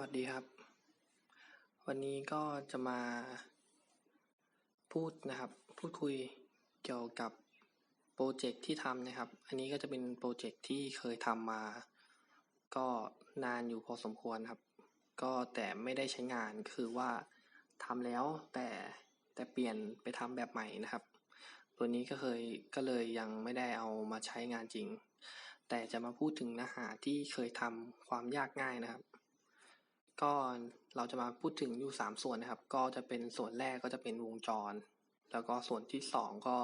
วัสดีครับ วันนี้ก็จะมาพูดนะครับ พูดคุยเกี่ยวกับโปรเจกต์ที่ทำนะครับ อันนี้ก็จะเป็นโปรเจกต์ที่เคยทำมา ก็นานอยู่พอสมควรครับ ก็แต่ไม่ได้ใช้งานคือว่าทำแล้วแต่แต่เปลี่ยนไปทำแบบใหม่นะครับ ตัวนี้ก็เคยก็เลยยังไม่ได้เอามาใช้งานจริง แต่จะมาพูดถึงเนื้อหาที่เคยทำความยากง่ายนะครับ ก็เราจะมาพูดถึงอยู่สามส่วนนะครับ ก็จะเป็นส่วนแรกก็จะเป็นวงจร แล้วก็ส่วนที่สองก็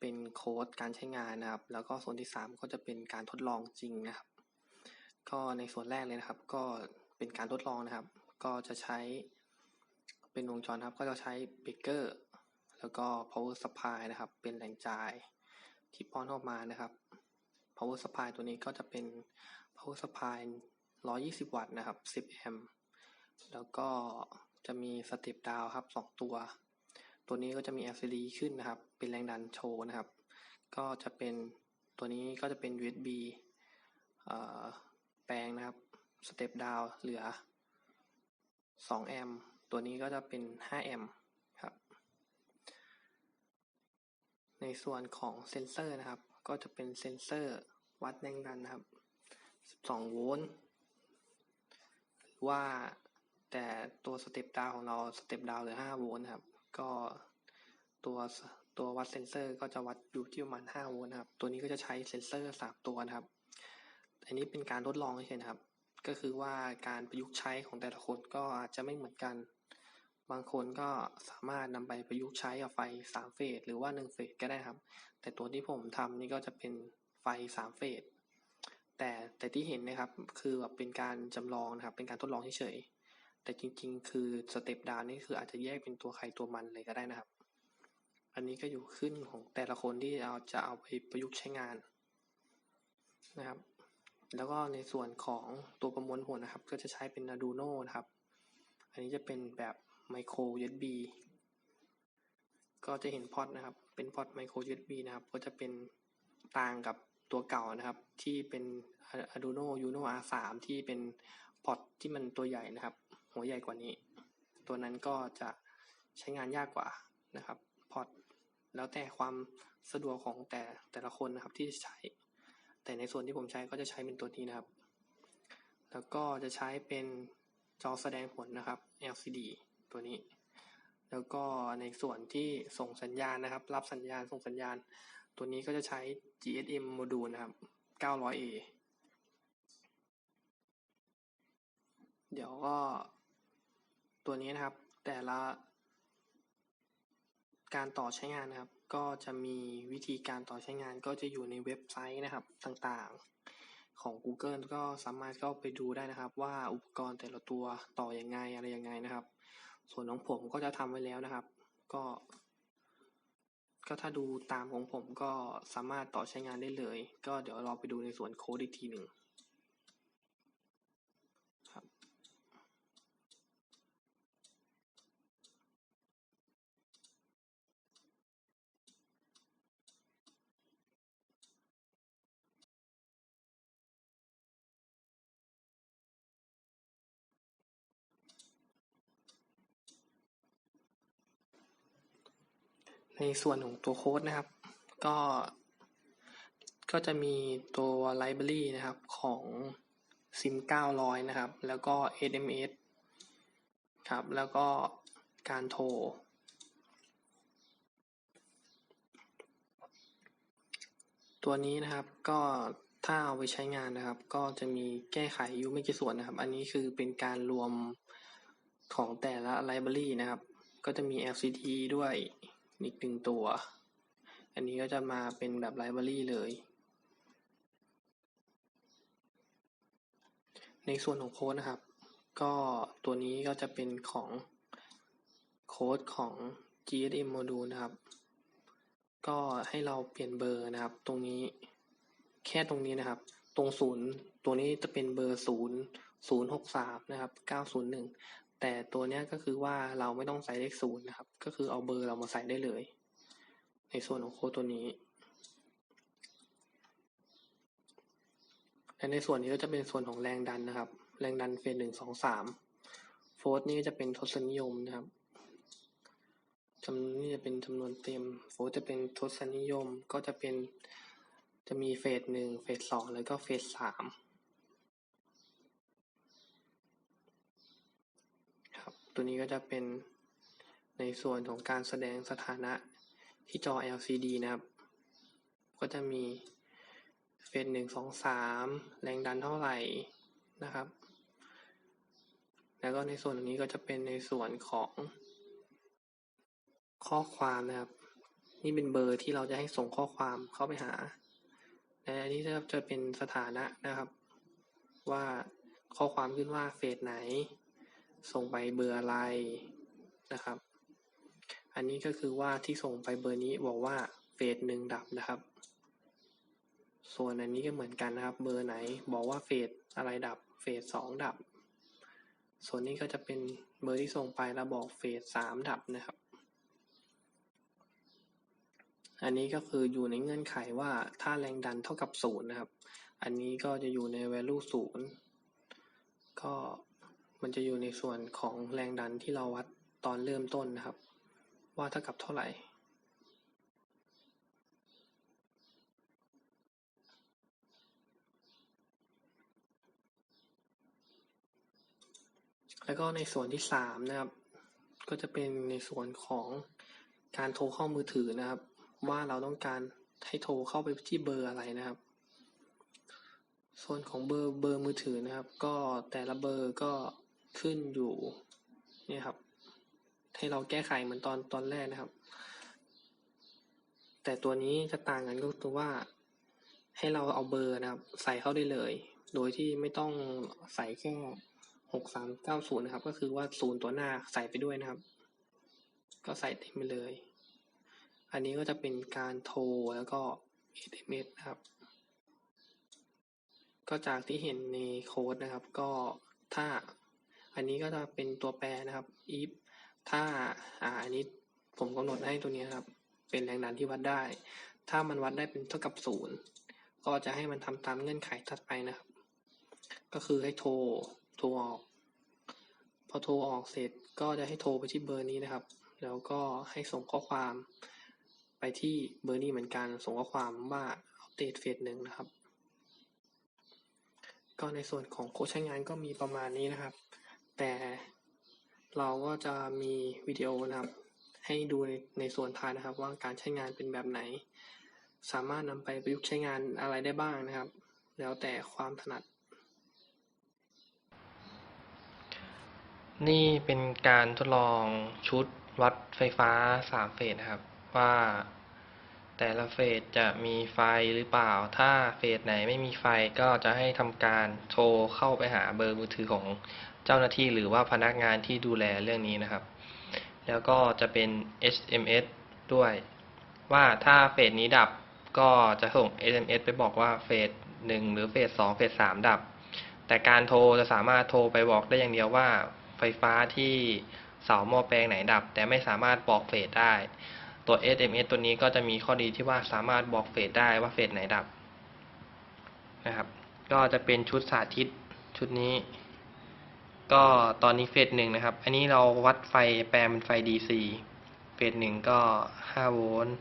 เป็นโค้ดการใช้งานนะครับ แล้วก็ส่วนที่สามก็จะเป็นการทดลองจริงนะครับ ก็ในส่วนแรกเลยนะครับ ก็เป็นการทดลองนะครับ ก็จะใช้เป็นวงจรครับ ก็จะใช้เบรกเกอร์แล้วก็ power supply นะครับ เป็นแหล่งจ่ายที่ป้อนเข้ามานะครับ power supply ตัวนี้ก็จะเป็น power supply 120 วัตต์นะครับ 10 แอมป์แล้วก็จะมีสเต็ปดาวครับ 2 ตัว ตัวนี้ก็จะมี LCD ขึ้นนะครับ เป็นแรงดันโชว์นะครับ ก็จะเป็นตัวนี้ก็จะเป็น USB แปลงนะครับสเต็ปดาวเหลือ 2 แอมป์ตัวนี้ก็จะเป็น 5 แอมป์ครับ ในส่วนของเซนเซอร์นะครับ ก็จะเป็นเซนเซอร์วัดแรงดันนะครับ 12 โวลต์ ว่าแต่ตัวสเต็ปดาวของเราสเต็ปดาวเหลือ5โวลต์ครับ ก็ตัวตัววัดเซนเซอร์ก็จะวัดอยู่ที่ประมาณ5โวลต์ครับ ตัวนี้ก็จะใช้เซนเซอร์3ตัวนะครับ อันนี้เป็นการทดลองเฉยๆนครับ ก็คือว่าการประยุกต์ใช้ของแต่ละคนก็อาจจะไม่เหมือนกัน บางคนก็สามารถนำไปประยุกต์ใช้กับไฟ3เฟสหรือว่า1เฟสก็ได้ครับ แต่ตัวที่ผมทำนี่ก็จะเป็นไฟ3เฟส แต่แต่ที่เห็นนะครับคือแบบเป็นการจำลองนะครับ เป็นการทดลองเฉยๆแต่จริง ๆ คือสเต็ปดาวนี่คืออาจจะแยกเป็นตัวใครตัวมันเลยก็ได้นะครับ อันนี้ก็อยู่ขึ้นของแต่ละคนที่เราจะเอาไปประยุกต์ใช้งานนะครับ แล้วก็ในส่วนของตัวประมวลผลนะครับ ก็จะใช้เป็น Arduino นะครับ อันนี้จะเป็นแบบไมโคร USB ก็จะเห็นพอร์ตนะครับ เป็นพอร์ตไมโคร USB นะครับ ก็จะเป็นต่างกับ ตัวเก่านะครับ ที่เป็น Arduino Uno R3 ที่เป็นพอร์ตที่มันตัวใหญ่นะครับ หัวใหญ่กว่านี้ ตัวนั้นก็จะใช้งานยากกว่านะครับพอร์ตแล้วแต่ความสะดวกของแต่แต่ละคนนะครับที่ใช้ แต่ในส่วนที่ผมใช้ก็จะใช้เป็นตัวนี้นะครับ แล้วก็จะใช้เป็นจอแสดงผลนะครับ LCD ตัวนี้ แล้วก็ในส่วนที่ส่งสัญญาณนะครับ รับสัญญาณส่งสัญญาณ ตัวนี้ก็จะใช้ GSM โมดูลนะครับ 900A เดี๋ยวก็ ตัวนี้นะครับ แต่ละ การต่อใช้งานนะครับ ก็จะมีวิธีการต่อใช้งานก็จะอยู่ในเว็บไซต์นะครับต่างๆของ Google ก็สามารถเข้าไปดูได้นะครับ ว่าอุปกรณ์แต่ละตัวต่ออยังไงอะไรยังไงนะครับ ส่วนของผมก็จะทำไว้แล้วนะครับ ก็ ก็ถ้าดูตามของผมก็สามารถต่อใช้งานได้เลย ก็เดี๋ยวเราไปดูในส่วนโค้ดอีกทีหนึ่ง ในส่วนของตัวโค้ดนะครับ ก็ก็จะมีตัว library นะครับของ sim 900 นะครับ แล้วก็ SMS ครับ แล้วก็การโทร ตัวนี้นะครับก็ถ้าเอาไปใช้งานนะครับ ก็จะมีแก้ไขอยู่ไม่กี่ส่วนนะครับ อันนี้คือเป็นการรวมของแต่ละ library นะครับ ก็จะมี LCD ด้วย อีกหนึ่งตัว อันนี้ก็จะมาเป็นแบบไลบรารีเลย ในส่วนของโค้ดนะครับ ก็ตัวนี้ก็จะเป็นของโค้ดของ GSM module นะครับ ก็ให้เราเปลี่ยนเบอร์นะครับ ตรงนี้แค่ตรงนี้นะครับ ตรงศูนย์ตัวนี้จะเป็นเบอร์ศูนย์ศูนย์หกสามนะครับเก้าศูนย์หนึ่ง แต่ตัวเนี้ยก็คือว่าเราไม่ต้องใส่เลขศูนย์นะครับ ก็คือเอาเบอร์เรามาใส่ได้เลย ในส่วนของโค้ดตัวนี้และในส่วนนี้ก็จะเป็นส่วนของแรงดันนะครับ แรงดันเฟสหนึ่งสองสามโฟร์นี่จะเป็นทศนิยมนะครับจำนวนนี่จะเป็นจำนวนเต็ม โฟร์จะเป็นทศนิยมก็จะเป็นจะมีเฟสหนึ่งเฟสสองแล้วก็เฟสสามครับ ตัวนี้ก็จะเป็นในส่วนของการแสดงสถานะที่จอ LCD นะครับ ก็จะมีเฟสหนึ่งสองสามแรงดันเท่าไหร่นะครับ แล้วก็ในส่วนนี้ก็จะเป็นในส่วนของข้อความนะครับ นี่เป็นเบอร์ที่เราจะให้ส่งข้อความเข้าไปหา และอันนี้จะจะเป็นสถานะนะครับ ว่าข้อความขึ้นว่าเฟสไหน ส่งไปเบอร์อะไรนะครับ อันนี้ก็คือว่าที่ส่งไปเบอร์นี้บอกว่าเฟสหนึ่งดับนะครับ ส่วนอันนี้ก็เหมือนกันนะครับ เบอร์ไหนบอกว่าเฟสอะไรดับ เฟสสองดับ ส่วนนี้ก็จะเป็นเบอร์ที่ส่งไปแล้วบอกเฟสสามดับนะครับ อันนี้ก็คืออยู่ในเงื่อนไขว่าถ้าแรงดันเท่ากับศูนย์นะครับ อันนี้ก็จะอยู่ใน value ศูนย์ก็ มันจะอยู่ในส่วนของแรงดันที่เราวัดตอนเริ่มต้นนะครับ ว่าเท่ากับเท่าไหร่ แล้วก็ในส่วนที่สามนะครับ ก็จะเป็นในส่วนของการโทรเข้ามือถือนะครับ ว่าเราต้องการให้โทรเข้าไปที่เบอร์อะไรนะครับ ส่วนของเบอร์เบอร์มือถือนะครับ ก็แต่ละเบอร์ก็ ขึ้นอยู่นี่ครับ ให้เราแก้ไขเหมือนตอนตอนแรกนะครับ แต่ตัวนี้จะต่างกันก็คือว่า ให้เราเอาเบอร์นะครับ ใส่เข้าได้เลย โดยที่ไม่ต้องใส่แค่หกสามเก้าศูนย์นะครับ ก็คือว่าศูนย์ตัวหน้าใส่ไปด้วยนะครับ ก็ใส่เต็มไปเลย อันนี้ก็จะเป็นการโทรแล้วก็ SMS นะครับ ก็จากที่เห็นในโค้ดนะครับ ก็ถ้า อันนี้ก็จะเป็นตัวแปรนะครับ if ถ้าอ่าอันนี้ผมกำหนดให้ตัวนี้ครับ เป็นแรงดันที่วัดได้ ถ้ามันวัดได้เป็นเท่ากับศูนย์ก็จะให้มันทำตามเงื่อนไขถัดไปนะครับ ก็คือให้โทรโทรออก พอโทรออกเสร็จก็จะให้โทรไปที่เบอร์นี้นะครับ แล้วก็ให้ส่งข้อความไปที่เบอร์นี้เหมือนกัน ส่งข้อความว่าอัปเดตเฟสหนึ่งนะครับ ก็ในส่วนของโค้ดใช้งานก็มีประมาณนี้นะครับ แต่เราก็จะมีวิดีโอนะครับ ให้ดูในในส่วนท้ายนะครับ ว่าการใช้งานเป็นแบบไหน สามารถนำไปประยุกต์ใช้งานอะไรได้บ้างนะครับ แล้วแต่ความถนัด นี่เป็นการทดลองชุดวัดไฟฟ้าสามเฟสนะครับ ว่าแต่ละเฟสจะมีไฟหรือเปล่า ถ้าเฟสไหนไม่มีไฟก็จะให้ทำการโทรเข้าไปหาเบอร์มือถือของ เจ้าหน้าที่หรือว่าพนักงานที่ดูแลเรื่องนี้นะครับ แล้วก็จะเป็น SMS ด้วย ว่าถ้าเฟสนี้ดับก็จะส่ง SMS ไปบอกว่าเฟสหนึ่งหรือเฟสสองเฟสสามดับ แต่การโทรจะสามารถโทรไปบอกได้อย่างเดียวว่า ไฟฟ้าที่เสาหม้อแปลงไหนดับ แต่ไม่สามารถบอกเฟสได้ ตัว SMS ตัวนี้ก็จะมีข้อดีที่ว่าสามารถบอกเฟสได้ว่าเฟสไหนดับนะครับ ก็จะเป็นชุดสาธิตชุดนี้ ก็ตอนนี้เฟสหนึ่งนะครับ อันนี้เราวัดไฟแปลงเป็นไฟ DC เฟสหนึ่งก็5โวลต์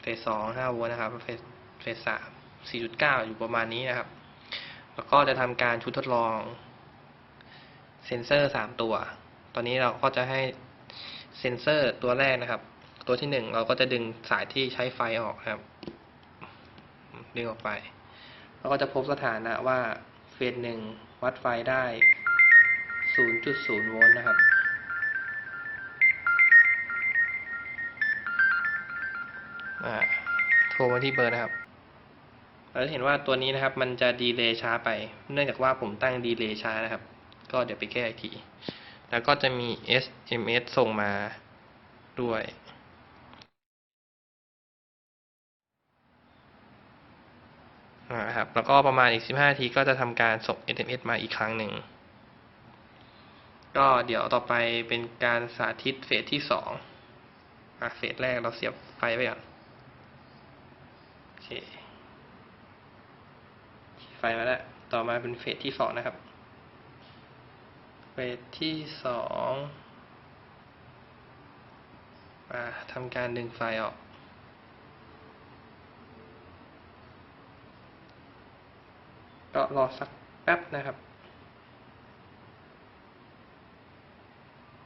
เฟสสอง5โวลต์นะครับ เฟสเฟสสาม4.9อยู่ประมาณนี้นะครับ แล้วก็จะทำการชุดทดลอง เซนเซอร์สามตัว ตอนนี้เราก็จะให้เซนเซอร์ตัวแรกนะครับ ตัวที่หนึ่งเราก็จะดึงสายที่ใช้ไฟออกครับ ดึงออกไป เราก็จะพบสถานะว่าเฟสหนึ่งวัดไฟได้ 0.0 โวลต์นะครับอ่าโทรมาที่เบอร์นะครับเราจะเห็นว่าตัวนี้นะครับ มันจะดีเลย์ช้าไป เนื่องจากว่าผมตั้งดีเลย์ช้านะครับ ก็เดี๋ยวไปแก้อีกที แล้วก็จะมี SMS ส่งมาด้วยนะครับ แล้วก็ประมาณอีก 15นาทีก็จะทำการส่ง SMS มาอีกครั้งหนึ่ง ก็เดี๋ยวต่อไปเป็นการสาธิตเฟสที่สองอะเฟสแรกเราเสียบไฟไว้ก่อนโอเคไฟมาแล้ว ต่อมาเป็นเฟสที่สองนะครับ เฟสที่สองมาทำการดึงไฟออกก็รอสักแป๊บนะครับ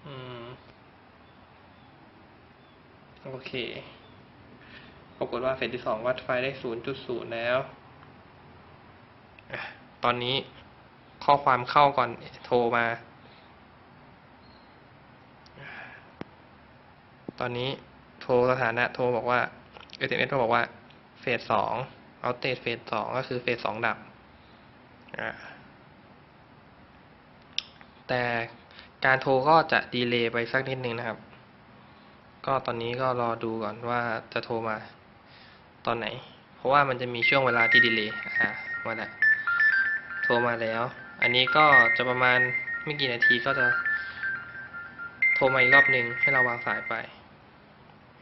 อืม โอ เค ปรากฏว่าเฟสที่สองวัดไฟได้ศูนย์จุดศูนย์แล้ว ตอนนี้ข้อความเข้าก่อนโทรมา ตอนนี้โทรสถานะโทรบอกว่า SMS มาบอกว่าเฟสสองเอาเตทเฟสสองก็คือเฟสสองดับ แต่การโทรก็จะดีเลย์ไปสักนิดนึงนะครับ ก็ตอนนี้ก็รอดูก่อนว่าจะโทรมาตอนไหน เพราะว่ามันจะมีช่วงเวลาที่ดีเลย์อ่ามาแล้วโทรมาแล้ว อันนี้ก็จะประมาณไม่กี่นาทีก็จะโทรมาอีกรอบหนึ่งให้เราวางสายไป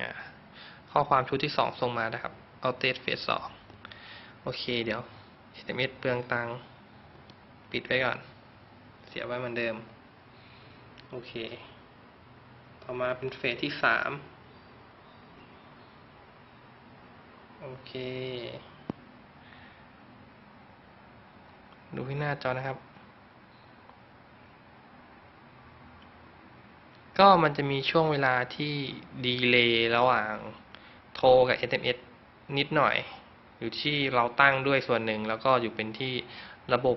อ่าข้อความชุดที่สองส่งมานะครับ เอาเตสเฟสสองโอเคเดี๋ยว SMS เปลืองตังปิดไว้ก่อน เสียไว้เหมือนเดิม โอเค ต่อมาเป็นเฟสที่สามโอเค ดูที่หน้าจอนะครับ ก็มันจะมีช่วงเวลาที่ดีเลย์ระหว่างโทรกับ SMS นิดหน่อย อยู่ที่เราตั้งด้วยส่วนหนึ่ง แล้วก็อยู่เป็นที่ระบบ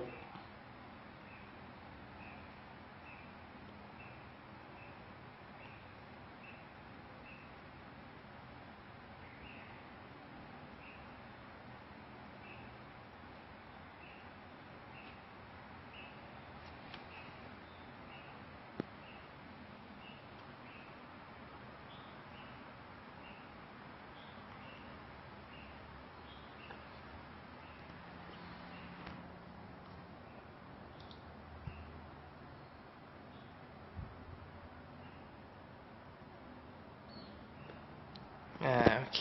อ่า โอ เค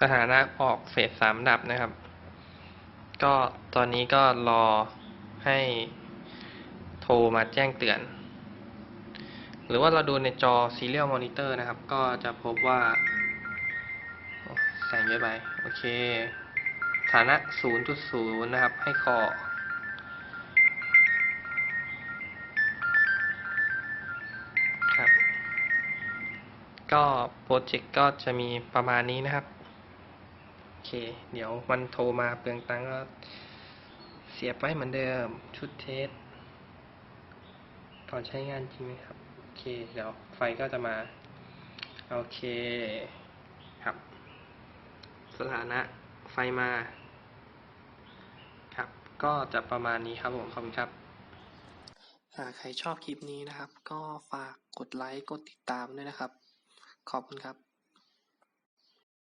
สถานะออกเฟสสามดับนะครับ ก็ตอนนี้ก็รอให้โทรมาแจ้งเตือน หรือว่าเราดูในจอ Serial Monitor นะครับ ก็จะพบว่าแสงเยอะไป โอเค ฐานะ 0.0 นะครับ ให้คอ ก็โปรเจกต์ก็จะมีประมาณนี้นะครับ โอเค เดี๋ยวมันโทรมาเปลืองตังค์ก็เสียบไว้เหมือนเดิมชุดเทสก่อนใช้งานจริงไหมครับ โอเค เดี๋ยวไฟก็จะมา โอเคครับ สถานะไฟมา ครับ ก็จะประมาณนี้ครับผมขอบคุณครับอ่าใครชอบคลิปนี้นะครับ ก็ฝากกดไลค์ กดติดตามด้วยนะครับ ขอบคุณครับ